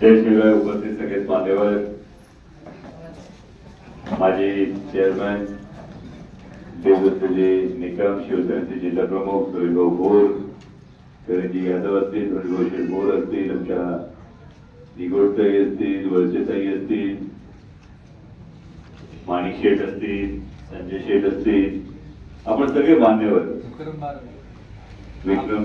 त्याशिवाय उपस्थित सगळे मान्यवर माजी चेअरमॅन देवदत्तजी निकम शिवसेनेचे जिल्हा प्रमुख सुरेभाऊ भोर करंजी यादव असतील हरिभाऊ भोर असतील आमच्या निगोडताई असतील वळसेताई असतील माणिक शेठ असतील संजय शेठ असतील. आपण सगळे मान्यवर विक्रम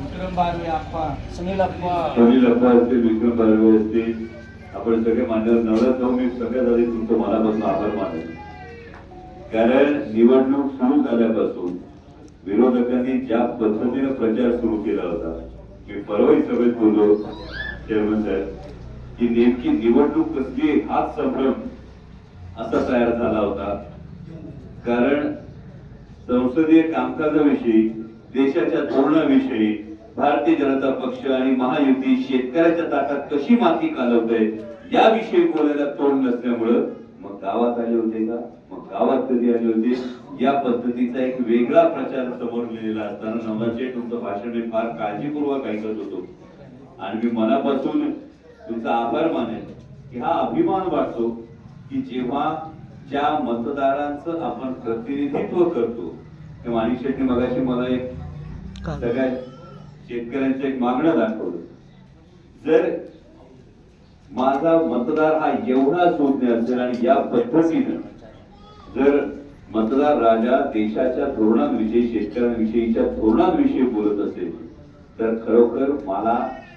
विक्रम बारवे आप्पा सुनील आप्पा. सुनील असतील विक्रम बारवे असतील. आपण सगळे मान्यवर नवरात जाऊ मी सगळ्यात आधी तुमचं मनापासून आभार मानेन कारण निवडणूक सुरू झाल्यापासून विरोधकांनी ज्या पद्धतीने प्रचार सुरू केला होता मी परवाही सभेत बोललो चेअरमन साहेब की नेमकी निवडणूक कसली आहे हाच संभ्रम असा तयार झाला होता. कारण संसदीय कामकाजाविषयी देशाच्या धोरणाविषयी भारतीय जनता पक्ष आणि महायुती शेतकऱ्याच्या ताटात कशी माती कालवते याविषयी बोलायला तोंड नसल्यामुळं मग गावात आले होते का? मग गावात कधी आले होते? या पद्धतीचा एक वेगळा प्रचार समोर लिहिलेला असताना नवाचे तुमचं भाषण मी फार काळजीपूर्वक ऐकत होतो. आणि मी मनापासून तुमचा आभार मानेल की हा अभिमान वाटतो की जेव्हा ज्या मतदारांचं आपण प्रतिनिधित्व करतो ते माणिक शेट्टी मगाशी मला एक सगळ्यात शेतकऱ्यांचं एक मागणं दाखवलं. जर माझा मतदार हा एवढा शोधणे असेल आणि या पद्धतीनं जर मतदार राजा देशाच्या धोरणांविषयी शेतकऱ्यांविषयीच्या धोरणांविषयी बोलत असेल तर खरोखर मला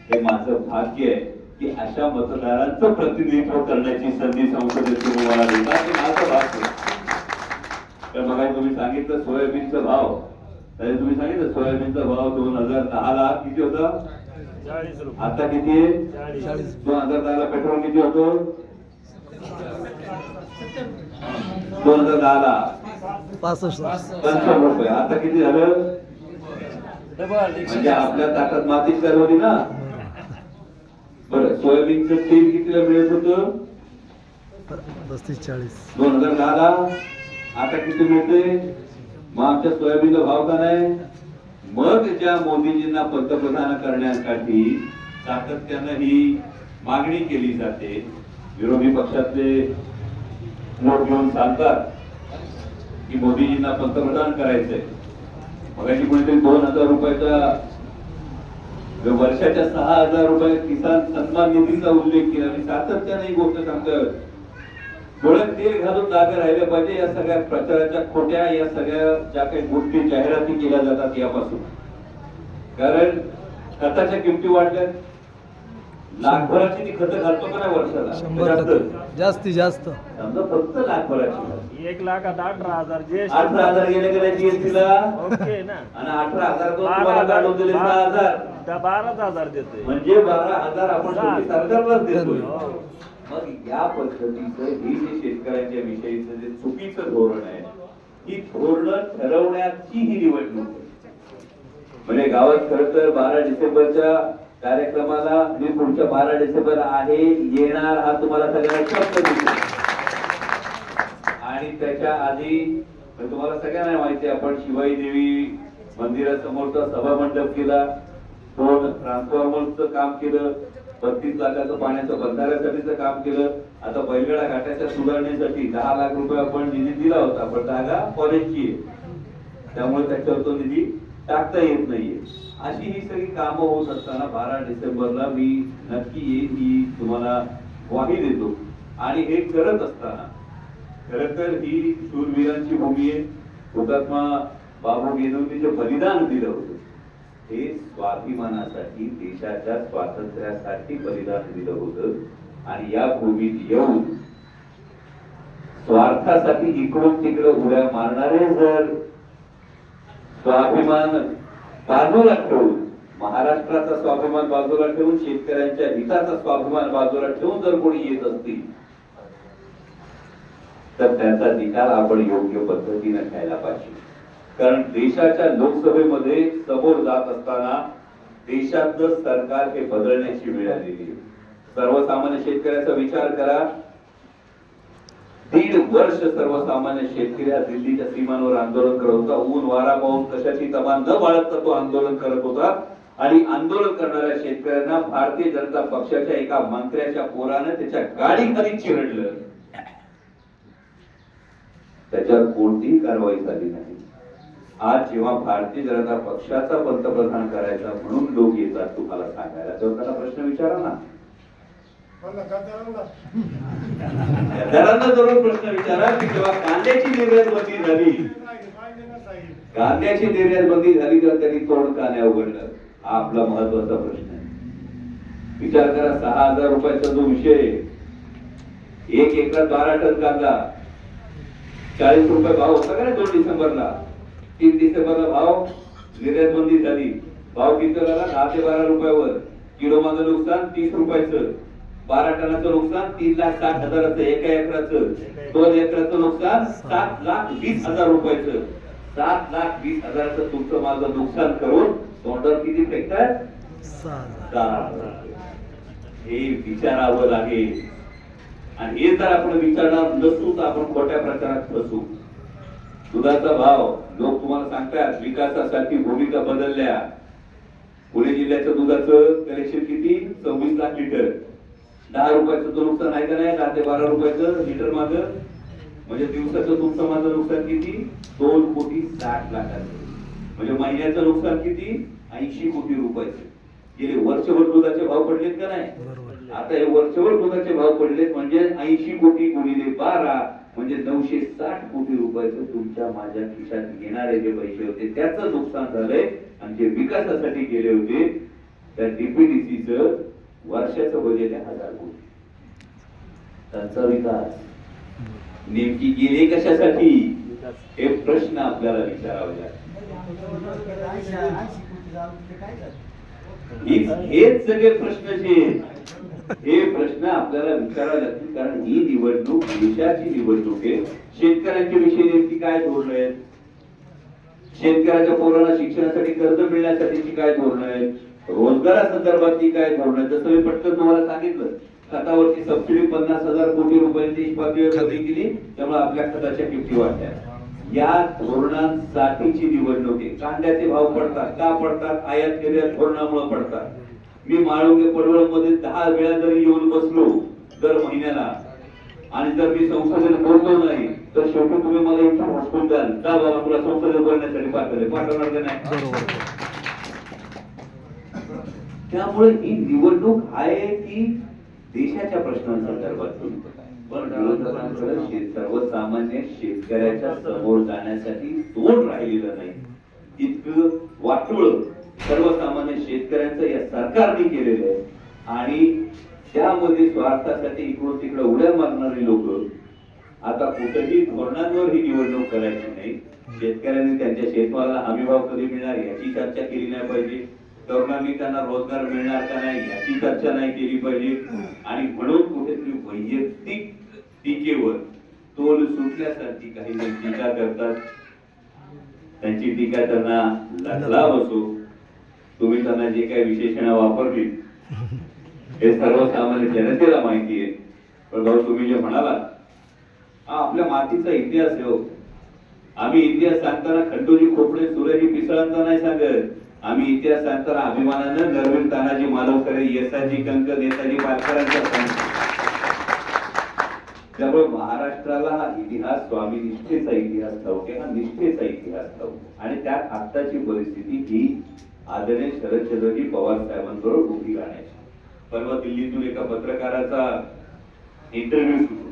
हे माझं भाग्य आहे की अशा मतदारांचं प्रतिनिधित्व करण्याची संधी संसदेत मला देतात माझं भाग्य तर मग तुम्ही सांगितलं? सोयाबीनचा भाव. तरी तुम्ही सांगितलं सोयाबीनचा भाव दोन हजार दहा ला किती होता? आता किती आहे? चाळीस. दोन हजार दहा ला पेट्रोल किती होतो? दोन हजार दहा ला पासष्ट. पंचावन्न रुपये. आता किती झालं? म्हणजे आपल्या ताटात मातीच करवली ना? बरं सोयाबीनचं तेल कितीला मिळत होतं? पस्तीस चाळीस. दोन हजार दहा ला आता किती मिळते मग आमच्या सोयाबीनचा भाव का नाही? मग ज्या मोदीजींना पंतप्रधान करण्यासाठी सातत्यानं ही मागणी केली जाते विरोधी पक्षातले लोक घेऊन सांगतात की मोदीजींना पंतप्रधान करायचंय. मगाशी कोणीतरी दोन हजार रुपयाचा वर्षाच्या सहा हजार रुपये किसान सन्मान निधीचा उल्लेख केला. आणि सातत्याने ही गोष्ट सांगतात डोळ्यात तेल घालून जागा राहिल्या पाहिजे. या सगळ्या प्रचाराच्या खोट्या या सगळ्या ज्या काही गोष्टी जाहिराती केल्या जातात यापासून. कारण खताच्या किमती वाढल्या लाखभराची ती खतं घालतो का नाही वर्षाला? जास्त. जास्ती जास्त. समजा फक्त लाखभराची. एक लाखात अठरा हजार जे अठरा हजार गेले गेले जीएसटीला ओके ना. आणि अठरा हजार तुम्हाला काढून दिले सहा हजार. बारा- बाराच हजार देतोय. म्हणजे बारा हजार आपण सरकारलाच देतोय. हो. मग या पद्धतीचं हे जे शेतकऱ्यांच्या विषयीचं जे चुकीचं धोरण आहे ही धोरण ठरवण्याची ही निवडणूक म्हणजे गावात खर तर बारा डिसेंबरच्या कार्यक्रमाला मी पुढच्या बारा डिसेंबर आहे येणार हा तुम्हाला सगळ्यांना शब्द दिसतो आणि त्याच्या आधी तुम्हाला सगळ्यांना माहिती आपण शिवाई देवी मंदिरासमोरचा सभा मंडप केला दोन ट्रान्सफॉर्मरचं काम केलं बत्तीस लाखाचं पाण्याचं बंधाऱ्यासाठीचं काम केलं. आता बैलगडा घाटाच्या सुधारणेसाठी दहा लाख रुपये आपण निधी दिला होता पण जागा फॉरेस्टची आहे. त्यामुळे त्याच्यावर तो निधी टाकता येत नाहीये. अशी ही सगळी कामं होत असताना बारा डिसेंबरला मी नक्की येईन ही तुम्हाला ग्वाही देतो. आणि हे करत असताना खर तर ही शूरवीरांची भूमी आहे. हुतात्मा बाबू गेनवनी जे बलिदान दिलं होतं हे स्वाभिमानासाठी देशाच्या स्वातंत्र्यासाठी बलिदान दिलं होतं. आणि या भूमीत येऊन स्वार्थासाठी इकडून तिकडं उड्या मारणारे जर स्वाभिमान बाजूला ठेवून महाराष्ट्राचा स्वाभिमान बाजूला ठेवून शेतकऱ्यांच्या हिताचा स्वाभिमान बाजूला ठेवून जर कोणी येत असतील तर त्याचा निकाल आपण योग्य पद्धतीने घ्यायला पाहिजे. कारण देशाच्या लोकसभेमध्ये समोर जात असताना देशातलं सरकार हे बदलण्याची वेळ आलेली आहे. सर्वसामान्य शेतकऱ्याचा विचार करा. दीड वर्ष सर्वसामान्य शेतकरी हा दिल्लीच्या सीमांवर आंदोलन करत होता. ऊन वारा पाहून कशाची तमा न बाळगता तो आंदोलन करत होता. आणि आंदोलन करणाऱ्या शेतकऱ्यांना भारतीय जनता पक्षाच्या एका मंत्र्याच्या पोरानं त्याच्या गाडीखाली चिरडलं. त्याच्यावर कोणतीही कारवाई झाली नाही. आज जेव्हा भारतीय जनता पक्षाचा पंतप्रधान करायचा म्हणून लोक येतात तुम्हाला सांगायला तेव्हा त्यांना प्रश्न विचारा ना. गद्दारांना. जरूर प्रश्न विचारा की जेव्हा कांद्याची निर्यात बंदी झाली कांद्याची निर्यात बंदी झाली तर त्यांनी तोंड का नाही उघडलं. हा आपला महत्त्वाचा प्रश्न आहे. विचार करा सहा हजार रुपयाचा जो विषय आहे, एक एकरात बारा टन कांदा चाळीस रुपये भाव होता का नाही दोन डिसेंबरला? तीन डिसेंबरला भाव निर्यात बंदी झाली. भाव किती झाला? दहा ते बारा रुपयावर. किलो माझं नुकसान तीस रुपयाचं. बारा टनाचं नुकसान तीन लाख साठ हजाराचं एका एकराचं. दोन एकराचं नुकसान सात लाख वीस हजार रुपयाचं. सात लाख वीस हजाराचं तुमचं माझं नुकसान करून तोंडावर किती फेकताय? हे विचारावं लागेल. आणि हे जर आपण विचारणार नसू तर आपण खोट्या प्रकारात फसू. दुधाचा भाव लोक तुम्हाला सांगतात विकासासाठी भूमिका बदलल्या. पुणे जिल्ह्याच्या दुधाचं कलेक्शन किती? सव्वीस लाख लिटर दहा रुपयाचं तो नुकसान आहे का नाही? दहा ते बारा रुपयाचं लिटर माग. म्हणजे दिवसाचं तुमचं माझं नुकसान किती? दोन कोटी साठ लाखाचं. म्हणजे महिन्याचं नुकसान किती? ऐंशी कोटी रुपयाचं. गेले वर्षभर दुधाचे भाव पडलेत का नाही? आता हे वर्षभर दुधाचे भाव पडलेत म्हणजे ऐंशी कोटी गुणिले बारा. म्हणजे नऊशे साठ कोटी रुपयाचं तुमच्या माझ्या खिशात येणारे जे पैसे होते त्याचं नुकसान झालंय आणि जे विकासासाठी गेले होते त्या डीपीडीसीच वर्षाचं बजेट आहे हजार कोटी. त्यांचा विकास. नेमकी गेले कशासाठी? हे प्रश्न आपल्याला विचारावे लागतात हेच सगळे प्रश्न जे हे प्रश्न आपल्याला विचारावे लागतील कारण ही निवडणूक देशाची निवडणूक आहे. शेतकऱ्यांच्या विषयी नेमकी काय धोरण आहेत? शेतकऱ्याच्या पोरांना शिक्षणासाठी कर्ज मिळण्यासाठीची काय धोरण आहेत? रोजगारासंदर्भातली काय धोरण आहेत? जसं मी पटकन तुम्हाला सांगितलं खतावरची सबसिडी पन्नास हजार कोटी रुपयांची कमी केली त्यामुळे आपल्या खताच्या किमती वाढल्या. या धोरणांसाठीची निवडणूक आहे. कांद्याचे भाव पडतात. का पडतात? आयात निर्यात धोरणामुळे पडतात. मी माळुंगे पडवळमध्ये दहा वेळा जरी येऊन बसलो दर महिन्याला आणि जर मी संसदेत बोललो नाही तर शेवटी तुम्ही मला इथे हसकून द्याल. का बाबा तुला संसदेत बोलण्यासाठी पाठवले पाठवणार का नाही? त्यामुळे ही निवडणूक आहे ती देशाच्या प्रश्नांसंदर्भात पण विरोधकांकडे सर्वसामान्य शेतकऱ्याच्या समोर जाण्यासाठी तोंड राहिलेलं नाही. इतकं वाटोळ सर्वसामान्य शेतकऱ्यांचं या सरकारने केलेलं आहे. आणि त्यामध्ये स्वार्थासाठी इकडून तिकडे उड्या मारणारी लोक आता कुठेही धोरणांवर ही निवडणूक करायची नाही. शेतकऱ्यांनी त्यांच्या शेतमालाला हमी भाव कधी मिळणार याची चर्चा केली नाही पाहिजे. तरुणांनी त्यांना रोजगार मिळणार का नाही याची चर्चा नाही केली पाहिजे. आणि म्हणून कुठेतरी वैयक्तिक टीकेवर तोल सुटल्यासारखी काही जण टीका करतात. त्यांची टीका त्यांना लढला बसो तुम्ही त्यांना जे काही विशेषण वापरली हे सर्वसामान्य जनतेला माहिती आहे. पण भाऊ तुम्ही जे म्हणाला हा आपल्या मातीचा इतिहास आहे हो. आम्ही इतिहास सांगताना खंडोजी खोपडे सुरजी पिसळांचा नाही सांगत. आम्ही इतिहास सांगताना अभिमानानं नरवीर तानाजी मालवकर येसाजी कंक नेताजी पालकरांचा सांगतो त्यामुळे महाराष्ट्राला हा इतिहास स्वामी निष्ठेचा इतिहास ठाऊक आहे हा निष्ठेचा इतिहास ठाऊक आणि त्यात आत्ताची परिस्थिती ही आदरणीय शरदचंद्रजी पवार साहेबांबरोबर उभी राहण्याची. परवा दिल्लीतून एका पत्रकाराचा इंटरव्ह्यू सुरू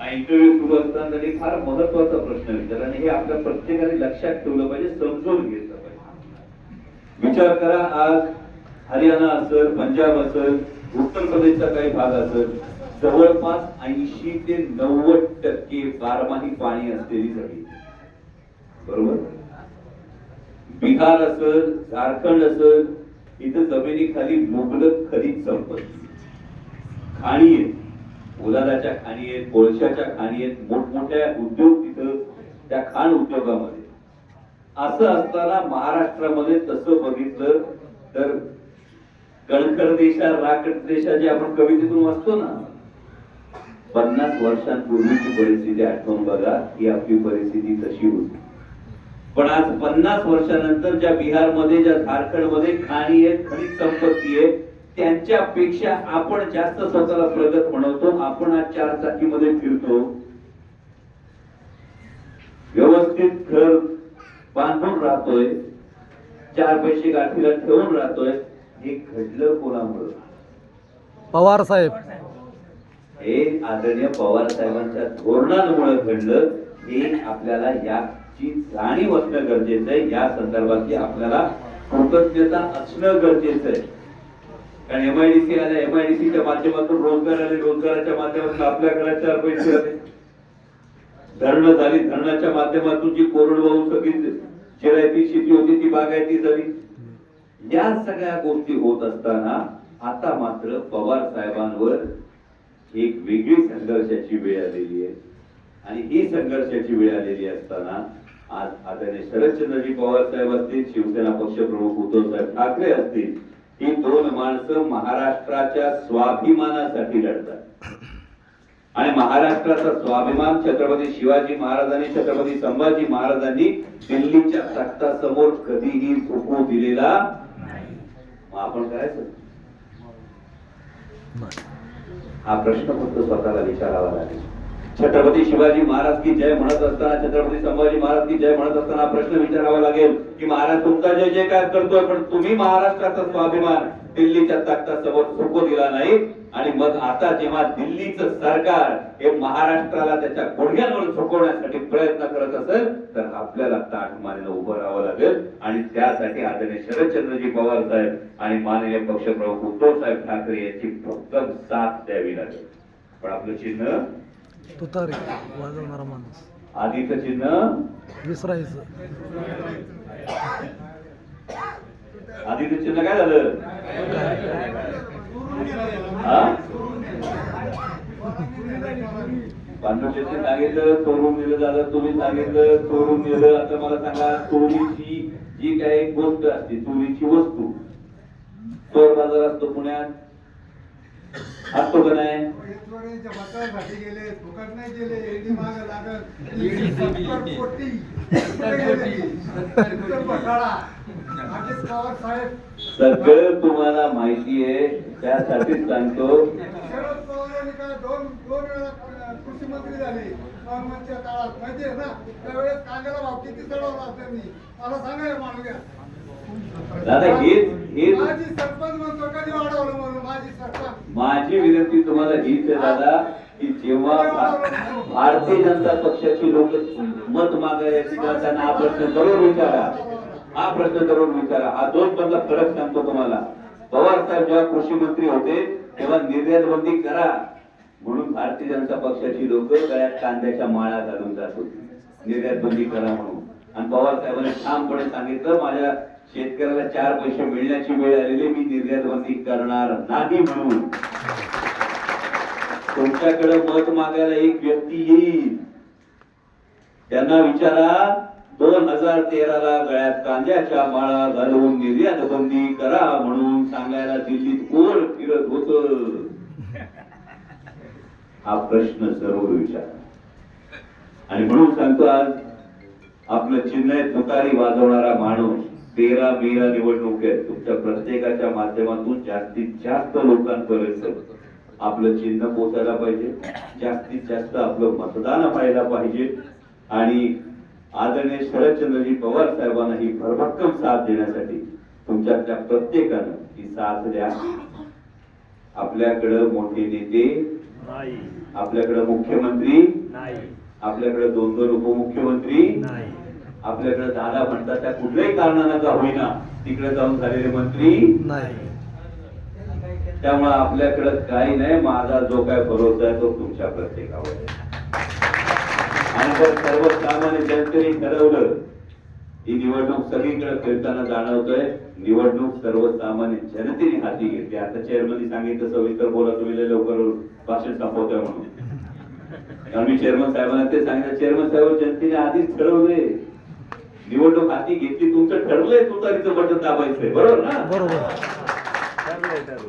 हा इंटरव्ह्यू सुरू असताना त्यांनी फार महत्त्वाचा प्रश्न विचारला आणि हे आपल्या प्रत्येकाने लक्षात ठेवलं पाहिजे समजून घेतलं पाहिजे. विचार करा आज हरियाणा असेल पंजाब असेल उत्तर प्रदेशचा काही भाग असेल जवळपास ऐंशी ते नव्वद टक्के बारमाही पाणी असलेली जमीन बरोबर? बिहार असेल झारखंड असेल इथं जमिनीखाली मुबलक खनिज संपत्ती खाणी आहेत. पोलादाच्या खाणी आहेत कोळशाच्या खाणी आहेत मोठमोठ्या उद्योग तिथं त्या खाण उद्योगामध्ये. असं असताना महाराष्ट्रामध्ये तसं बघितलं तर कणखर देशा राकट देशा जे आपण कवितेतून वाचतो ना पन्नास वर्षांपूर्वीची परिस्थिती आठवून बघा ही आपली परिस्थिती तशी होती. पण आज पन्नास वर्षानंतर ज्या बिहारमध्ये ज्या झारखंडमध्ये खाणी आहे खनिज संपत्ती आहे त्यांच्यापेक्षा आपण जास्त स्वतःला प्रगत म्हणवतो आपण आज चार चाकीमध्ये फिरतो. व्यवस्थित घर बांधून राहतोय. चार पैसे गाठीला ठेवून राहतोय. हे घडलं कोणामुळं? पवार साहेब. हे आदरणीय पवार साहेबांच्या धोरणांमुळे घडलं. हे आपल्याला याची जाणीव असणं गरजेचं आहे. या संदर्भातली आपल्याला कृतज्ञता असणं गरजेचं आहे. कारण एमआयडीसी आल्या एमआयडीसीच्या माध्यमातून रोजगार आले रोजगाराच्या माध्यमातून आपल्या घरात चार पैसे आले. धरणं झाली धरणाच्या माध्यमातून जी कोरडवाहू सगळी चिरायती शेती होती ती बागायती झाली. या सगळ्या गोष्टी होत असताना आता मात्र पवार साहेबांवर एक वेगळी संघर्षाची वेळ आलेली आहे. आणि ही संघर्षाची वेळ आलेली असताना आज आदरणीय शरदचंद्रजी पवार साहेब असतील शिवसेना पक्षप्रमुख उद्धव साहेब ठाकरे असतील ही दोन माणसं महाराष्ट्राच्या स्वाभिमानासाठी लढतात. आणि महाराष्ट्राचा स्वाभिमान छत्रपती शिवाजी महाराजांनी छत्रपती संभाजी महाराजांनी दिल्लीच्या तख्तासमोर कधीही झोपू दिलेला मग आपण करायचं? हा प्रश्न फक्त स्वतःला विचारावा लागेल. छत्रपती शिवाजी महाराज की जय म्हणत असताना छत्रपती संभाजी महाराज की जय म्हणत असताना प्रश्न विचारावा लागेल की महाराज तुमचा जय जय काय करतोय? पण तुम्ही महाराष्ट्राचा स्वाभिमान दिल्लीच्या तख्तासमोर झोपू दिला नाही. आणि मग आता जेव्हा दिल्लीचं सरकार हे महाराष्ट्राला त्याच्या गुडघ्यांवर झोकवण्यासाठी प्रयत्न करत असेल तर आपल्याला ताट मानेला उभं राहावं लागेल. आणि त्यासाठी आदरणीय शरदचंद्रजी पवार साहेब आणि माननीय पक्षप्रमुख उद्धव साहेब ठाकरे यांची भक्कम साथ द्यावी लागेल. पण आपलं चिन्ह तुतारी वाजवणारा माणूस. आधीचं चिन्ह? विसरायचं. आधीचं चिन्ह काय झालं? सांगितलं चोरून नेलं झालं तुम्ही सांगितलं चोरून नेलं. आता मला सांगा चोरीची जी काही गोष्ट असते चोरीची वस्तू चोर बाजार असतो पुण्यात असतो का नाही चोरीच्या सगळं तुम्हाला माहिती आहे त्यासाठीच सांगतो. शरद पवारांनी काय दोन दोन वेळा कृषी मंत्री झाले. गव्हर्नमेंटच्या काळात. माहितीये ना? त्यावेळेस कांद्याला भाव किती चढवला त्यांनी? मला सांगा माणूस दादा हेच हेच माझी सरपंच म्हणतो कधी वाढवलं म्हणून? माझी सरपंच. माझी विनंती तुम्हाला हीच आहे दादा की जेव्हा भा- भारतीय जनता पक्षाची लोक मत मागायची त्यांना हा प्रश्न जरूर विचारा. हा प्रश्न जरूर विचारा. हा दोन मधला फरक सांगतो तुम्हाला. पवार साहेब जेव्हा कृषी मंत्री होते तेव्हा निर्यात बंदी करा. म्हणून भारतीय जनता पक्षाची लोक गळ्यात कांद्याच्या माळा घालून जात होती. निर्यात बंदी करा म्हणून. आणि पवार साहेबांनी ठामपणे सांगितलं माझ्या शेतकऱ्याला चार पैसे मिळण्याची वेळ आलेली मी निर्यातबंदी करणार नाही म्हणून. तुमच्याकडे मत मागायला एक व्यक्ती येईल. त्यांना विचारा दोन हजार तेराला गळ्यात कांद्याच्या माळा घालून निर्यात बंदी करा म्हणून सांगायला दिल्लीत कोण फिरत होत? हा प्रश्न सर्व विचार. आणि म्हणून सांगतो आज आपलं चिन्ह आहे तुतारी वाजवणारा माणूस. तेरा मेला निवडणूक आहे तुमच्या प्रत्येकाच्या माध्यमातून जास्तीत जास्त लोकांपर्यंत आपलं चिन्ह पोचायला पाहिजे. जास्तीत जास्त आपलं मतदान व्हायला पाहिजे. आणि आदरणीय शरदचंद्रजी पवार साहेबांना ही भरभक्कम साथ देण्यासाठी तुमच्यातल्या प्रत्येकानं ही साथ द्या. आपल्याकडं मोठे नेते नाही. आपल्याकडं मुख्यमंत्री नाही. आपल्याकडे दोन दोन उपमुख्यमंत्री नाही. आपल्याकडे दादा म्हणतात त्या कुठल्याही कारणानं का होईना तिकडे जाऊन झालेले मंत्री नाही. त्यामुळे आपल्याकडे काही नाही माझा जो काय भरोसा आहे तो तुमच्या प्रत्येकावर. आणि जर सर्वसामान्य जनतेने ठरवलं ही निवडणूक सगळीकडे फिरताना जाणवतोय निवडणूक सर्वसामान्य जनतेने हाती घेतली. आता चेअरमननी सांगितलं सविस्तर बोला तुम्ही लवकर भाषण संपवतोय म्हणून. कारण मी चेअरमन साहेबांना ते सांगितलं चेअरमन साहेब जनतेने आधीच ठरवलंय निवडणूक हाती घेतली तुमचं ठरलंय तुतारीचं बटन दाबायचंय. बरोबर ना? बरोबर.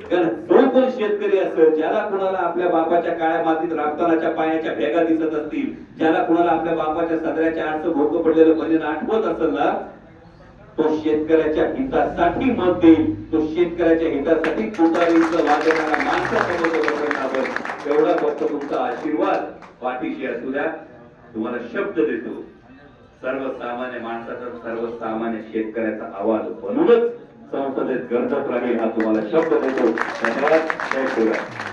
कारण जो कोण शेतकरी असेल ज्याला कुणाला आपल्या बापाच्या काळ्या मातीत राबतानाच्या पायाच्या भेगा दिसत असतील ज्याला कुणाला आपल्या बापाच्या सदऱ्याच्या आडचं भोकं पडलेलं बहिणीनं आठवत असेल ना तो शेतकऱ्याच्या हितासाठी मत देईल. तो शेतकऱ्याच्या हितासाठी तुतारीचं वाजवणारा माणसासमोर तेवढा फक्त तुमचा आशीर्वाद. पाठीशी असू द्या. तुम्हाला शब्द देतो. सर्वसामान्य माणसाचा सर्वसामान्य शेतकऱ्याचा आवाज बनूनच संसदेत गरजत राहील हा तुम्हाला शब्द देतो. धन्यवाद. जय शिवराय